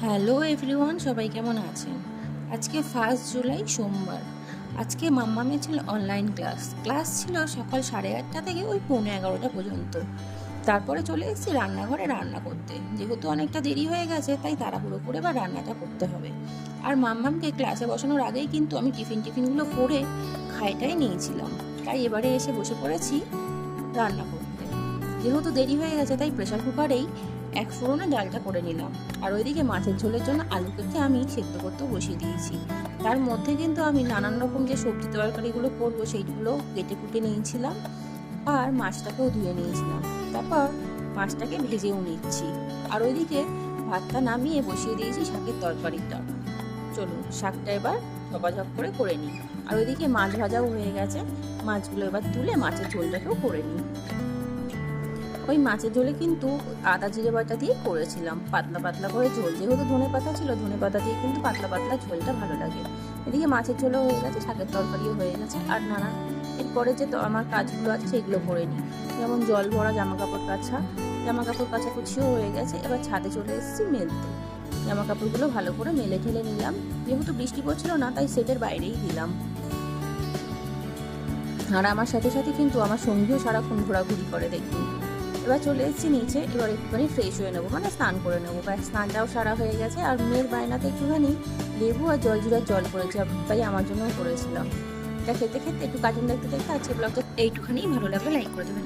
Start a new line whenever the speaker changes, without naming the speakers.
Hello everyone, সবাই কেমন আছেন? আজকে ফার্স্ট জুলাই, সোমবার। আজকে মাম্মামে ছিল অনলাইন ক্লাস ক্লাস ছিল সকাল সাড়ে আটটা থেকে ওই পৌনে এগারোটা পর্যন্ত। তারপরে চলে এসেছি রান্নাঘরে রান্না করতে। যেহেতু অনেকটা দেরি হয়ে গেছে, তাই তাড়াহুড়ো করে বা রান্নাটা করতে হবে। আর মাম্মামকে ক্লাসে বসানোর আগেই কিন্তু আমি টিফিন টিফিনগুলো করে খাইটাই নিয়েছিলাম। তাই এবারে এসে বসে পড়েছি রান্না করতে। যেহেতু দেরি হয়ে গেছে, তাই প্রেশার কুকারেই এক ফোড়নে ডালটা করে নিলাম। আর ওইদিকে মাছের ঝোলের জন্য আলু কেটে আমি সেদ্ধ করতেও বসিয়ে দিয়েছি। তার মধ্যে কিন্তু আমি নানান রকম যে সবজি তরকারিগুলো করব, সেইগুলো কেটে কুটে নিয়েছিলাম আর মাছটাকেও ধুয়ে নিয়েছিলাম। তারপর মাছটাকে ভেজেও নিচ্ছি। আর ওইদিকে ভাতটা নামিয়ে বসিয়ে দিয়েছি শাকের তরকারিটা। চলুন, শাকটা এবার ঝপাঝপ করে করে নিই। আর ওইদিকে মাছ ভাজাও হয়ে গেছে। মাছগুলো এবার তুলে মাছের ঝোলটাকেও করে নিই। ওই মাছের ঝোলে কিন্তু আদা জিরে বাটা দিয়ে করেছিলাম। পাতলা পাতলা করে ঝোল। যেহেতু ধনে পাতা ছিল, ধনে পাতা দিয়ে কিন্তু পাতলা পাতলা ঝোলটা ভালো লাগে। এদিকে মাছের ঝোলও হয়ে গেছে, শাকের তরকারিও হয়ে গেছে। আর নানা এরপরে যে আমার কাজগুলো আছে সেগুলো করে নিই। যেমন জল ভরা জামা কাপড় কাছা জামা কাপড় কাছা কুচিও হয়ে গেছে। এবার ছাদে চলে এসেছি মেলতে। জামা কাপড়গুলো ভালো করে মেলে ঠেলে নিলাম। যেহেতু বৃষ্টি পড়ছিল না, তাই সেটের বাইরেই দিলাম। আর আমার সাথে সাথে কিন্তু আমার সঙ্গীও সারাক্ষণ ঘোরাঘুরি করে দেখুন। এবার চলে এসেছি নিচে, এবার একটুখানি ফ্রেশ হয়ে নেব মানে স্নান করে নেব। ব্যাস স্নানটাও সারা হয়ে গেছে, আর মেয়ের বায়নাতে একটুখানি লেবু আর জল জিরার জল করেছি তাই আমার জন্যও করেছিলাম এটা খেতে খেতে একটু কার্টুন দেখতে দেখতে আজকে ব্লগটা এইটুখানি ভালো লাগলে লাইক করে দেবেন।